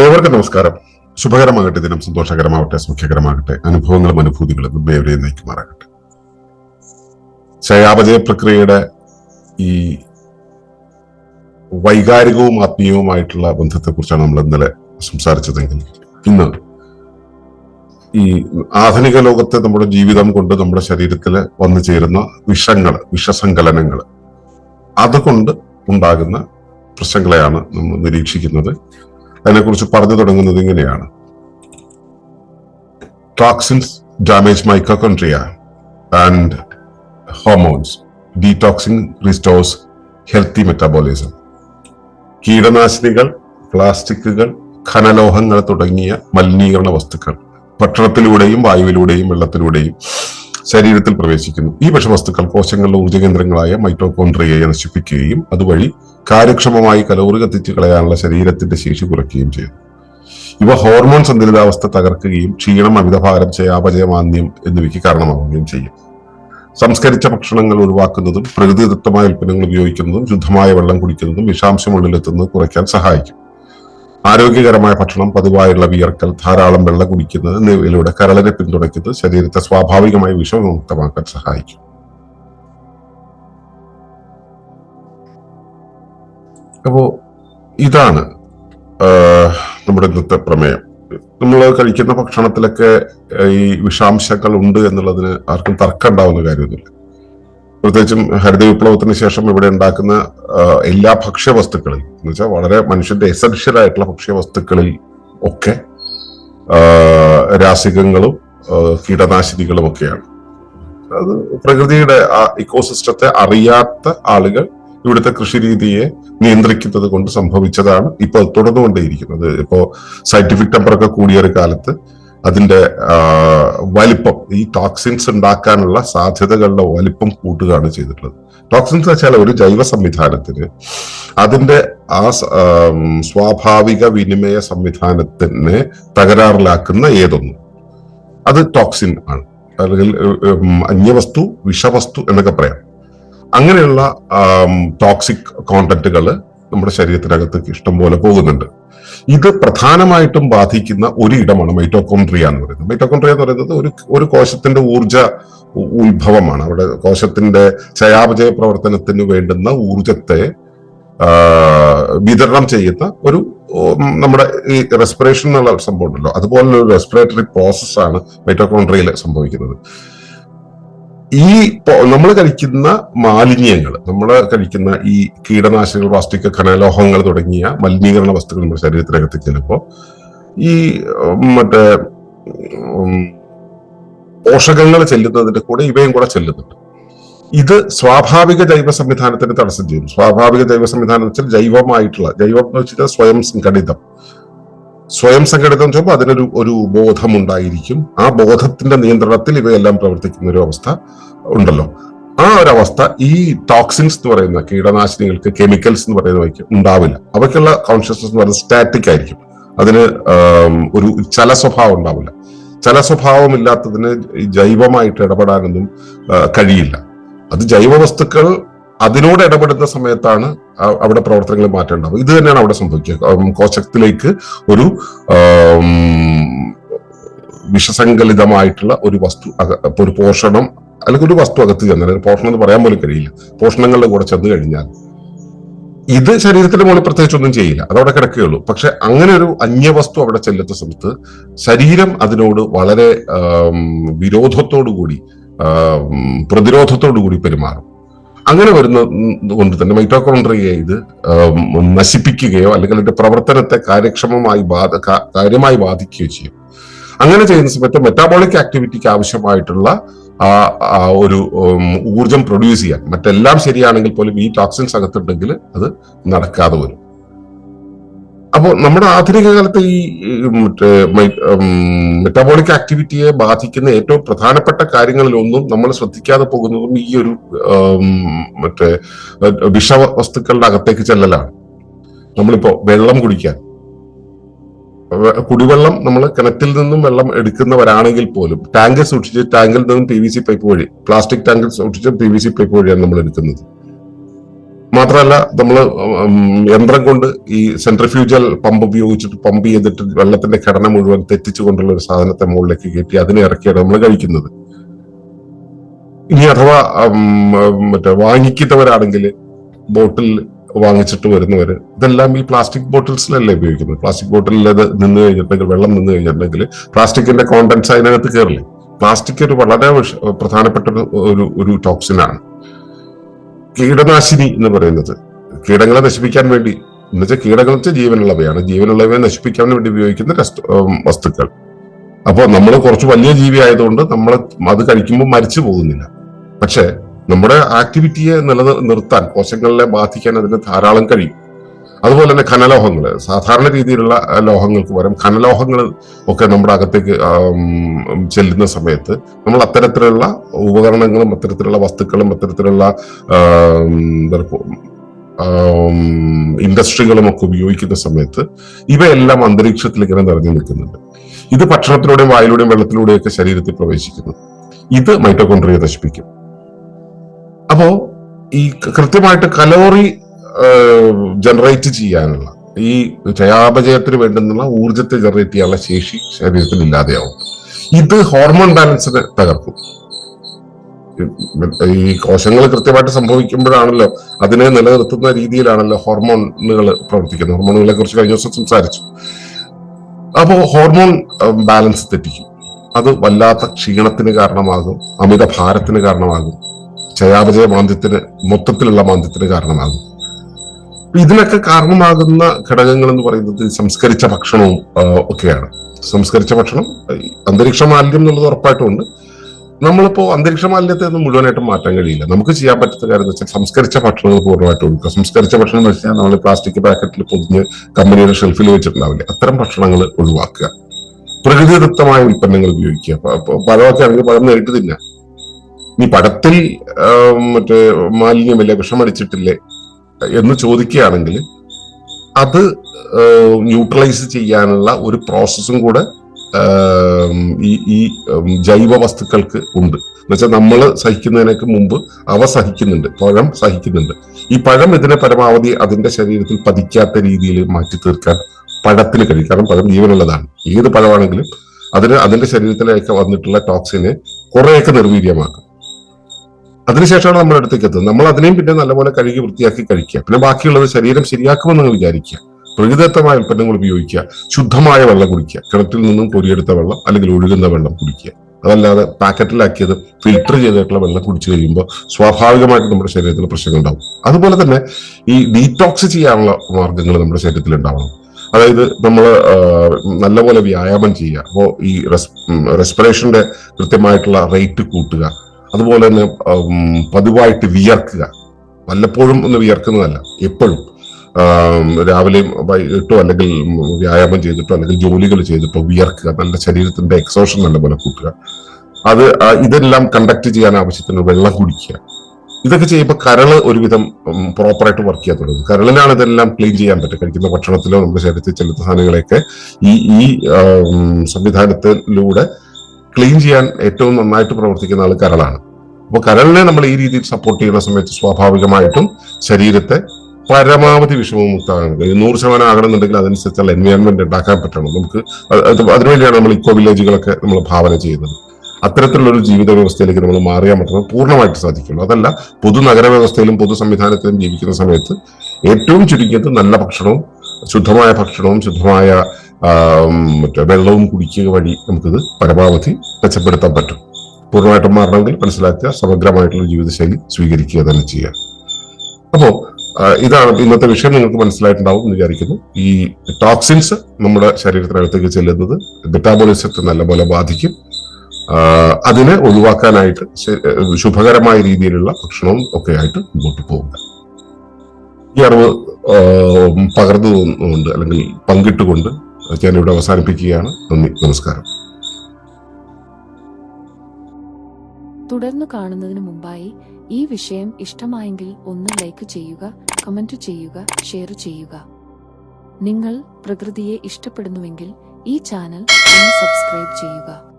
ഏവർക്കും നമസ്കാരം. ശുഭകരമാകട്ടെ ദിനം സന്തോഷകരമാകട്ടെ സൗഖ്യകരമാകട്ടെ അനുഭവങ്ങളും അനുഭൂതികളും നമ്മെ എവരെയും നയിക്കുമാറാകട്ടെ. ചയാപജയ പ്രക്രിയയുടെ ഈ വൈകാരികവും ആത്മീയവുമായിട്ടുള്ള ബന്ധത്തെക്കുറിച്ചാണ് നമ്മൾ ഇന്നലെ സംസാരിച്ചതെങ്കിൽ ഇന്ന് ഈ ആധുനിക ലോകത്തെ നമ്മുടെ ജീവിതം കൊണ്ട് നമ്മുടെ ശരീരത്തിൽ വന്നു ചേരുന്ന വിഷങ്ങൾ വിഷസങ്കലനങ്ങൾ അതുകൊണ്ട് ഉണ്ടാകുന്ന പ്രശ്നങ്ങളെയാണ് നമ്മൾ നിരീക്ഷിക്കുന്നത്. അതിനെക്കുറിച്ച് പറഞ്ഞു തുടങ്ങുന്നത് ഇങ്ങനെയാണ്. Toxins damage mitochondria and hormones detoxing restores healthy metabolism കീടനാശിനികൾ പ്ലാസ്റ്റിക്കുകൾ ഖനലോഹങ്ങൾ തുടങ്ങിയ മലിനീകരണ വസ്തുക്കൾ ഭക്ഷണത്തിലൂടെയും വായുവിലൂടെയും വെള്ളത്തിലൂടെയും ശരീരത്തിൽ പ്രവേശിക്കുന്നു. ഈ വിഷവസ്തുക്കൾ കോശങ്ങളിലെ ഊർജകേന്ദ്രങ്ങളായ മൈറ്റോകോൺട്രിയയെ നശിപ്പിക്കുകയും അതുവഴി കാര്യക്ഷമമായി കലോറി കത്തിച്ചു കളയാനുള്ള ശരീരത്തിന്റെ ശേഷി കുറയ്ക്കുകയും ചെയ്യുന്നു ഇവ ഹോർമോൺ സന്തുലിതാവസ്ഥ തകർക്കുകയും ക്ഷീണം അമിതഭാരം ചയാപചയമാന്യം എന്നിവയ്ക്ക് കാരണമാവുകയും ചെയ്യും. സംസ്കരിച്ച ഭക്ഷണങ്ങൾ ഒഴിവാക്കുന്നതും പ്രകൃതിദത്തമായ ഉൽപ്പന്നങ്ങൾ ഉപയോഗിക്കുന്നതും ശുദ്ധമായ വെള്ളം കുടിക്കുന്നതും വിഷാംശം ഉള്ളിലെത്തുന്നത് കുറയ്ക്കാൻ സഹായിക്കും. ആരോഗ്യകരമായ ഭക്ഷണം പതിവായുള്ള വിയർക്കൽ ധാരാളം വെള്ളം കുടിക്കുന്നത് എന്നിവയിലൂടെ കരളിനെ പിന്തുണയ്ക്കുന്നത് ശരീരത്തെ സ്വാഭാവികമായി വിഷമുക്തമാക്കാൻ സഹായിക്കും. അപ്പോ ഇതാണ് നമ്മുടെ ഇന്നത്തെ പ്രമേയം. നമ്മൾ കഴിക്കുന്ന ഭക്ഷണത്തിലൊക്കെ ഈ വിഷാംശങ്ങൾ ഉണ്ട് എന്നുള്ളതിന് ആർക്കും തർക്കം ഉണ്ടാവുന്ന കാര്യമൊന്നുമില്ല. പ്രത്യേകിച്ചും ഹരിത വിപ്ലവത്തിന് ശേഷം ഇവിടെ ഉണ്ടാക്കുന്ന എല്ലാ ഭക്ഷ്യവസ്തുക്കളിൽ എന്ന് വെച്ചാൽ വളരെ മനുഷ്യന്റെ എസൻഷ്യൽ ആയിട്ടുള്ള ഭക്ഷ്യവസ്തുക്കളിൽ ഒക്കെ രാസികങ്ങളും കീടനാശിനികളും ഒക്കെയാണ്. അത് പ്രകൃതിയുടെ ഇക്കോസിസ്റ്റത്തെ അറിയാത്ത ആളുകൾ ഇവിടുത്തെ കൃഷി രീതിയെ നിയന്ത്രിക്കുന്നത് കൊണ്ട് സംഭവിച്ചതാണ് ഇപ്പൊ തുടർന്നുകൊണ്ടേയിരിക്കുന്നത്. ഇപ്പോ സയന്റിഫിക് ടെമ്പറൊക്കെ കൂടിയ ഒരു കാലത്ത് അതിന്റെ വലിപ്പം ഈ ടോക്സിൻസ് ഉണ്ടാക്കാനുള്ള സാധ്യതകളുടെ വലിപ്പം കൂട്ടുകയാണ് ചെയ്തിട്ടുള്ളത്. ടോക്സിൻസ് വെച്ചാൽ ഒരു ജൈവ സംവിധാനത്തിന് അതിന്റെ ആ സ്വാഭാവിക വിനിമയ സംവിധാനത്തിനെ തകരാറിലാക്കുന്ന ഏതൊന്നും? അത് ടോക്സിൻ ആണ്. അല്ലെങ്കിൽ അന്യവസ്തു വിഷവസ്തു എന്നൊക്കെ പറയാം. അങ്ങനെയുള്ള ടോക്സിക് കോണ്ടന്റുകൾ നമ്മുടെ ശരീരത്തിനകത്ത് ഇഷ്ടം പോലെ പോകുന്നുണ്ട്. ഇത് പ്രധാനമായിട്ടും ബാധിക്കുന്ന ഒരു ഇടമാണ് മൈറ്റോകോൺട്രിയ എന്ന് പറയുന്നത്. മൈറ്റോകോൺട്രിയ എന്ന് പറയുന്നത് ഒരു ഒരു കോശത്തിന്റെ ഊർജ ഉത്ഭവമാണ്. അവിടെ കോശത്തിന്റെ ചയാപചയ പ്രവർത്തനത്തിന് വേണ്ടുന്ന ഊർജത്തെ വിതരണം ചെയ്യുന്ന ഒരു നമ്മുടെ ഈ റെസ്പിറേഷൻ എന്നുള്ള സംഭവം ഉണ്ടല്ലോ അതുപോലുള്ള ഒരു റെസ്പിറേറ്ററി പ്രോസസ്സാണ് മൈറ്റോകോൺട്രിയയിൽ സംഭവിക്കുന്നത്. ഈ നമ്മൾ കഴിക്കുന്ന മാലിന്യങ്ങൾ നമ്മൾ കഴിക്കുന്ന ഈ കീടനാശിനികൾ പ്ലാസ്റ്റിക് ഖനലോഹങ്ങൾ തുടങ്ങിയ മലിനീകരണ വസ്തുക്കൾ നമ്മുടെ ശരീരത്തിനകത്ത് ചെല്ലുമ്പോൾ ഈ മറ്റേ പോഷകങ്ങൾ ചെല്ലുന്നതിന്റെ കൂടെ ഇവയും കൂടെ ചെല്ലുന്നുണ്ട്. ഇത് സ്വാഭാവിക ജൈവ സംവിധാനത്തിന് തടസ്സം ചെയ്യും സ്വാഭാവിക ജൈവ സംവിധാനം എന്ന് വെച്ചാൽ ജൈവമായിട്ടുള്ള ജൈവം എന്ന് വെച്ചാൽ സ്വയം സംഘടിതം. സ്വയം സംഘടിതം ചെയ്യുമ്പോൾ അതിനൊരു ഒരു ബോധമുണ്ടായിരിക്കും. ആ ബോധത്തിന്റെ നിയന്ത്രണത്തിൽ ഇവയെല്ലാം പ്രവർത്തിക്കുന്ന ഒരു അവസ്ഥ ഉണ്ടല്ലോ. ആ ഒരു അവസ്ഥ ഈ ടോക്സിൻസ് എന്ന് പറയുന്ന കീടനാശിനികൾക്ക് കെമിക്കൽസ് എന്ന് പറയുന്നവയ്ക്ക് ഉണ്ടാവില്ല. അവയ്ക്കുള്ള കോൺഷ്യസ്നസ് എന്ന് പറയുന്നത് സ്റ്റാറ്റിക് ആയിരിക്കും. അതിന് ഒരു ചല സ്വഭാവം ഉണ്ടാവില്ല. ചല സ്വഭാവം ഇല്ലാത്തതിന് ജൈവമായിട്ട് ഇടപെടാനൊന്നും കഴിയില്ല. അത് ജൈവ വസ്തുക്കൾ അതിനോട് ഇടപെടുന്ന സമയത്താണ് അവിടെ പ്രവർത്തനങ്ങൾ മാറ്റേണ്ടത് ഇത് തന്നെയാണ് അവിടെ സംഭവിക്കുക. കോശത്തിലേക്ക് ഒരു വിഷസങ്കലിതമായിട്ടുള്ള ഒരു വസ്തു ഒരു പോഷണം അല്ലെങ്കിൽ ഒരു വസ്തു അകത്ത് ചെന്നാൽ പോഷണം എന്ന് പറയാൻ പോലും കഴിയില്ല. പോഷണങ്ങളുടെ കൂടെ ചെന്ന് കഴിഞ്ഞാൽ ഇത് ശരീരത്തിന്റെ മുകളിൽ പ്രത്യേകിച്ച് ഒന്നും ചെയ്യില്ല. അതവിടെ കിടക്കുകയുള്ളൂ. പക്ഷെ അങ്ങനെ ഒരു അന്യവസ്തു അവിടെ ചെല്ലുന്ന സമയത്ത് ശരീരം അതിനോട് വളരെ വിരോധത്തോടു കൂടി പ്രതിരോധത്തോടു കൂടി പെരുമാറും. അങ്ങനെ വരുന്ന കൊണ്ട് തന്നെ മൈറ്റോകോൺട്രിയെ ഇത് നശിപ്പിക്കുകയോ അല്ലെങ്കിൽ അതിന്റെ പ്രവർത്തനത്തെ കാര്യക്ഷമമായി ബാധ കാര്യമായി ബാധിക്കുകയോ ചെയ്യും. അങ്ങനെ ചെയ്യുന്ന സമയത്ത് മെറ്റാബോളിക് ആക്ടിവിറ്റിക്ക് ആവശ്യമായിട്ടുള്ള ഒരു ഊർജം പ്രൊഡ്യൂസ് ചെയ്യാൻ മറ്റെല്ലാം ശരിയാണെങ്കിൽ പോലും ഈ ടോക്സിൻസ് അകത്തുണ്ടെങ്കിൽ അത് നടക്കാതെ വരും. അപ്പോൾ നമ്മുടെ ആധുനിക കാലത്ത് ഈ മറ്റേ മെറ്റാബോളിക് ആക്ടിവിറ്റിയെ ബാധിക്കുന്ന ഏറ്റവും പ്രധാനപ്പെട്ട കാര്യങ്ങളിലൊന്നും നമ്മൾ ശ്രദ്ധിക്കാതെ പോകുന്നതും ഈ ഒരു മറ്റേ വിഷവസ്തുക്കളുടെ അകത്തേക്ക് ചെല്ലലാണ്. നമ്മളിപ്പോ വെള്ളം കുടിക്കാൻ. കുടിവെള്ളം നമ്മൾ കിണറ്റിൽ നിന്നും വെള്ളം എടുക്കുന്നവരാണെങ്കിൽ പോലും ടാങ്ക് സൂക്ഷിച്ച് ടാങ്കിൽ നിന്നും പി വി സി പൈപ്പ് വഴി പ്ലാസ്റ്റിക് ടാങ്കിൽ സൂക്ഷിച്ച് പി വി സി പൈപ്പ് വഴിയാണ് നമ്മൾ എടുക്കുന്നത്. മാത്രമല്ല നമ്മൾ യന്ത്രം കൊണ്ട് ഈ സെൻട്രിഫ്യൂജൽ പമ്പ് ഉപയോഗിച്ചിട്ട് പമ്പ് ചെയ്തിട്ട് വെള്ളത്തിന്റെ ഘടന മുഴുവൻ തെറ്റിച്ചുകൊണ്ടുള്ള ഒരു സാധനത്തെ മുകളിലേക്ക് കയറ്റി അതിനെ ഇറക്കിയാണ് നമ്മൾ കഴിക്കുന്നത്. ഇനി അഥവാ മറ്റേ വാങ്ങിക്കുന്നവരാണെങ്കിൽ ബോട്ടിൽ വാങ്ങിച്ചിട്ട് വരുന്നവർ ഇതെല്ലാം ഈ പ്ലാസ്റ്റിക് ബോട്ടിൽസിലല്ലേ ഉപയോഗിക്കുന്നത്? പ്ലാസ്റ്റിക് ബോട്ടിലിൽ അത് നിന്ന് കഴിഞ്ഞിട്ടുണ്ടെങ്കിൽ വെള്ളം നിന്ന് കഴിഞ്ഞിട്ടുണ്ടെങ്കിൽ പ്ലാസ്റ്റിക്കിന്റെ കോണ്ടൻസ് അതിനകത്ത് കയറില്ലേ പ്ലാസ്റ്റിക് ഒരു വളരെ പ്രധാനപ്പെട്ട ഒരു ഒരു ടോക്സിനാണ് കീടനാശിനി എന്ന് പറയുന്നത്. കീടങ്ങളെ നശിപ്പിക്കാൻ വേണ്ടി എന്നുവെച്ചാൽ കീടങ്ങൾ വെച്ചാൽ ജീവനുള്ളവയാണ്. ജീവനുള്ളവയെ നശിപ്പിക്കാൻ വേണ്ടി ഉപയോഗിക്കുന്ന വസ്തുക്കൾ. അപ്പോൾ നമ്മൾ കുറച്ച് വലിയ ജീവി ആയതുകൊണ്ട് നമ്മൾ അത് കഴിക്കുമ്പോൾ മരിച്ചു പോകുന്നില്ല. പക്ഷെ നമ്മുടെ ആക്ടിവിറ്റിയെ നിലനിർത്താൻ കോശങ്ങളെ ബാധിക്കാൻ അതിന് ധാരാളം കഴിയും. അതുപോലെ തന്നെ ഖനലോഹങ്ങൾ സാധാരണ രീതിയിലുള്ള ലോഹങ്ങൾക്ക് പകരം ഖനലോഹങ്ങൾ ഒക്കെ നമ്മുടെ അകത്തേക്ക് ചെല്ലുന്ന സമയത്ത് നമ്മൾ അത്തരത്തിലുള്ള ഉപകരണങ്ങളും അത്തരത്തിലുള്ള വസ്തുക്കളും അത്തരത്തിലുള്ള ഇൻഡസ്ട്രികളും ഒക്കെ ഉപയോഗിക്കുന്ന സമയത്ത് ഇവയെല്ലാം അന്തരീക്ഷത്തിൽ ഇങ്ങനെ നിറഞ്ഞു നിൽക്കുന്നുണ്ട്. ഇത് ഭക്ഷണത്തിലൂടെയും വായിലൂടെയും വെള്ളത്തിലൂടെയും ഒക്കെ ശരീരത്തിൽ പ്രവേശിക്കുന്നു. ഇത് മൈറ്റോകോൺട്രിയെ നശിപ്പിക്കും. അപ്പോ ഈ കൃത്യമായിട്ട് കലോറി ജനറേറ്റ് ചെയ്യാനുള്ള ഈ ചയാപചയത്തിന് വേണ്ടുന്ന ഊർജത്തെ ജനറേറ്റ് ചെയ്യാനുള്ള ശേഷി ശരീരത്തിൽ ഇല്ലാതെയാവും. ഇത് ഹോർമോൺ ബാലൻസിനെ തകർക്കും. ഈ കോശങ്ങൾ കൃത്യമായിട്ട് സംഭവിക്കുമ്പോഴാണല്ലോ അതിനെ നിലനിർത്തുന്ന രീതിയിലാണല്ലോ ഹോർമോണുകൾ പ്രവർത്തിക്കുന്നത്. ഹോർമോണുകളെ കുറിച്ച് കഴിഞ്ഞ ദിവസം സംസാരിച്ചു. അപ്പോൾ ഹോർമോൺ ബാലൻസ് തെറ്റിക്കും. അത് വല്ലാത്ത ക്ഷീണത്തിന് കാരണമാകും അമിത ഭാരത്തിന് കാരണമാകും ചയാപചയ മാന്ദ്യത്തിന് മൊത്തത്തിലുള്ള മാന്ദ്യത്തിന് കാരണമാകും. ഇതിനൊക്കെ കാരണമാകുന്ന ഘടകങ്ങൾ എന്ന് പറയുന്നത് ഈ സംസ്കരിച്ച ഭക്ഷണവും ഒക്കെയാണ്. സംസ്കരിച്ച ഭക്ഷണം ഈ അന്തരീക്ഷ മാലിന്യം എന്നുള്ളത് ഉറപ്പായിട്ടുമുണ്ട് നമ്മളിപ്പോ അന്തരീക്ഷ മാലിന്യത്തെ ഒന്നും മുഴുവനായിട്ടും മാറ്റാൻ കഴിയില്ല. നമുക്ക് ചെയ്യാൻ പറ്റുന്ന കാര്യം എന്ന് വെച്ചാൽ സംസ്കരിച്ച ഭക്ഷണങ്ങൾ പൂർണമായിട്ട് ഒഴുക്കുക സംസ്കരിച്ച ഭക്ഷണം എന്ന് വെച്ചാൽ നമ്മൾ പ്ലാസ്റ്റിക് പാക്കറ്റിൽ പൊതിഞ്ഞ് കമ്പനിയുടെ ഷെൽഫിൽ വെച്ചിട്ടുണ്ടാവില്ലേ. അത്തരം ഭക്ഷണങ്ങൾ ഒഴിവാക്കുക. പ്രകൃതിദത്തമായ ഉൽപ്പന്നങ്ങൾ ഉപയോഗിക്കുക. പഴമൊക്കെ ആണെങ്കിൽ പഴം നേരിട്ട് തിന്നാം. നീ പഴത്തിൽ മറ്റേ മാലിന്യമില്ല വിഷമടിച്ചിട്ടില്ലേ എന്ന് ചോദിക്കുകയാണെങ്കിൽ അത് ന്യൂട്രലൈസ് ചെയ്യാനുള്ള ഒരു പ്രോസസ്സും കൂടെ ഈ ഈ ജൈവ വസ്തുക്കൾക്ക് ഉണ്ട്. എന്നുവെച്ചാൽ നമ്മൾ സഹിക്കുന്നതിനൊക്കെ മുമ്പ് അവ സഹിക്കുന്നുണ്ട് പഴം സഹിക്കുന്നുണ്ട്. ഈ പഴം ഇതിനെ പരമാവധി അതിന്റെ ശരീരത്തിൽ പതിക്കാത്ത രീതിയിൽ മാറ്റി തീർക്കാൻ പഴത്തിന് കഴിയും. കാരണം പഴം ജീവനുള്ളതാണ്. ഏത് പഴമാണെങ്കിലും അതിന് അതിന്റെ ശരീരത്തിലേക്ക് വന്നിട്ടുള്ള ടോക്സിനെ കുറേയൊക്കെ നിർവീര്യമാക്കും. അതിനുശേഷമാണ് നമ്മുടെ അടുത്തേക്ക് എത്തുന്നത്. നമ്മൾ അതിനെയും പിന്നെ നല്ലപോലെ കഴുകി വൃത്തിയാക്കി കഴിക്കുക. പിന്നെ ബാക്കിയുള്ളത് ശരീരം ശരിയാക്കുമെന്ന് നിങ്ങൾ വിചാരിക്കുക. പ്രകൃതിദത്തമായ ഉൽപ്പന്നങ്ങൾ ഉപയോഗിക്കുക. ശുദ്ധമായ വെള്ളം കുടിക്കുക. കിണറ്റിൽ നിന്നും കോരിയെടുത്ത വെള്ളം അല്ലെങ്കിൽ ഒഴുകുന്ന വെള്ളം കുടിക്കുക. അതല്ലാതെ പാക്കറ്റിലാക്കിയത് ഫിൽട്ടർ ചെയ്തിട്ടുള്ള വെള്ളം കുടിച്ചു കഴിയുമ്പോൾ സ്വാഭാവികമായിട്ട് നമ്മുടെ ശരീരത്തിൽ പ്രശ്നങ്ങൾ ഉണ്ടാവും. അതുപോലെ തന്നെ ഈ ഡീറ്റോക്സ് ചെയ്യാനുള്ള മാർഗങ്ങൾ നമ്മുടെ ശരീരത്തിൽ ഉണ്ടാവണം. അതായത് നമ്മൾ നല്ലപോലെ വ്യായാമം ചെയ്യുക. അപ്പോൾ ഈ റെസ്പിറേഷന്റെ കൃത്യമായിട്ടുള്ള റേറ്റ് കൂട്ടുക. അതുപോലെ തന്നെ പതിവായിട്ട് വിയർക്കുക. വല്ലപ്പോഴും ഒന്ന് വിയർക്കുന്നതല്ല എപ്പോഴും. രാവിലെയും വൈകിട്ടോ അല്ലെങ്കിൽ വ്യായാമം ചെയ്തിട്ടോ അല്ലെങ്കിൽ ജോലികൾ ചെയ്തിട്ടോ വിയർക്കുക നല്ല ശരീരത്തിന്റെ എക്സോഷൻ നല്ലപോലെ കൂട്ടുക. അത് ഇതെല്ലാം കണ്ടക്ട് ചെയ്യാൻ ആവശ്യത്തിന് വെള്ളം കുടിക്കുക. ഇതൊക്കെ ചെയ്യുമ്പോൾ കരൾ ഒരുവിധം പ്രോപ്പറായിട്ട് വർക്ക് ചെയ്യാൻ തുടങ്ങും. കരളിനാണ് ഇതെല്ലാം ക്ലീൻ ചെയ്യാൻ പറ്റും കഴിക്കുന്ന ഭക്ഷണത്തിലോ നമ്മുടെ ശരീരത്തിൽ ചെലുത്ത സാധനങ്ങളെയൊക്കെ ഈ ഈ സംവിധാനത്തിലൂടെ ക്ലീൻ ചെയ്യാൻ ഏറ്റവും നന്നായിട്ട് പ്രവർത്തിക്കുന്ന ആൾ കരളാണ്. അപ്പോൾ കരളിനെ നമ്മൾ ഈ രീതിയിൽ സപ്പോർട്ട് ചെയ്യുന്ന സമയത്ത് സ്വാഭാവികമായിട്ടും ശരീരത്തെ പരമാവധി വിഷമമുക്തമാകാൻ കഴിയും. നൂറ് ശതമാനം ആകണമെന്നുണ്ടെങ്കിൽ അതനുസരിച്ചുള്ള എൻവയോൺമെന്റ് ഉണ്ടാക്കാൻ പറ്റണം. നമുക്ക് അത് അത് അതിനുവേണ്ടിയാണ് നമ്മൾ ഇക്കോ വില്ലേജുകളൊക്കെ നമ്മൾ ഭാവന ചെയ്യുന്നത്. അത്തരത്തിലുള്ള ഒരു ജീവിത വ്യവസ്ഥയിലേക്ക് നമ്മൾ മാറിയാൽ മാത്രമേ പൂർണമായിട്ട് സാധിക്കുള്ളൂ. അതല്ല പൊതു നഗര വ്യവസ്ഥയിലും പൊതു സംവിധാനത്തിലും ജീവിക്കുന്ന സമയത്ത് ഏറ്റവും ചുരുങ്ങിയത് നല്ല ഭക്ഷണവും ശുദ്ധമായ ഭക്ഷണവും ശുദ്ധമായ മറ്റേ വെള്ളവും കുടിക്കുക വഴി നമുക്കിത് പരമാവധി മെച്ചപ്പെടുത്താൻ പറ്റും. പൂർണമായിട്ടും മാറണമെങ്കിൽ മനസ്സിലാക്കുക സമഗ്രമായിട്ടുള്ള ജീവിതശൈലി സ്വീകരിക്കുക തന്നെ ചെയ്യുക. അപ്പോൾ ഇതാണ് ഇന്നത്തെ വിഷയം. നിങ്ങൾക്ക് മനസ്സിലായിട്ടുണ്ടാവും എന്ന് വിചാരിക്കുന്നു. ഈ ടോക്സിൻസ് നമ്മുടെ ശരീരത്തിനകത്തേക്ക് ചെല്ലുന്നത് മെറ്റാബോളിസത്തെ നല്ലപോലെ ബാധിക്കും. അതിനെ ഒഴിവാക്കാനായിട്ട് ശുഭകരമായ രീതിയിലുള്ള ഭക്ഷണവും ഒക്കെ ആയിട്ട് മുമ്പോട്ട് പോകുക. ഈ അറിവ് പകർന്നു കൊണ്ട് അല്ലെങ്കിൽ പങ്കിട്ടുകൊണ്ട് ഞാനിവിടെ അവസാനിപ്പിക്കുകയാണ്. നന്ദി നമസ്കാരം. തുടർന്ന് കാണുന്നതിന് മുമ്പായി ഈ വിഷയം ഇഷ്ടമായെങ്കിൽ ഒന്ന് ലൈക്ക് ചെയ്യുക കമന്റ് ചെയ്യുക ഷെയർ ചെയ്യുക. നിങ്ങൾ പ്രകൃതിയെ ഇഷ്ടപ്പെടുന്നുവെങ്കിൽ ഈ ചാനൽ ഒന്ന് സബ്സ്ക്രൈബ് ചെയ്യുക.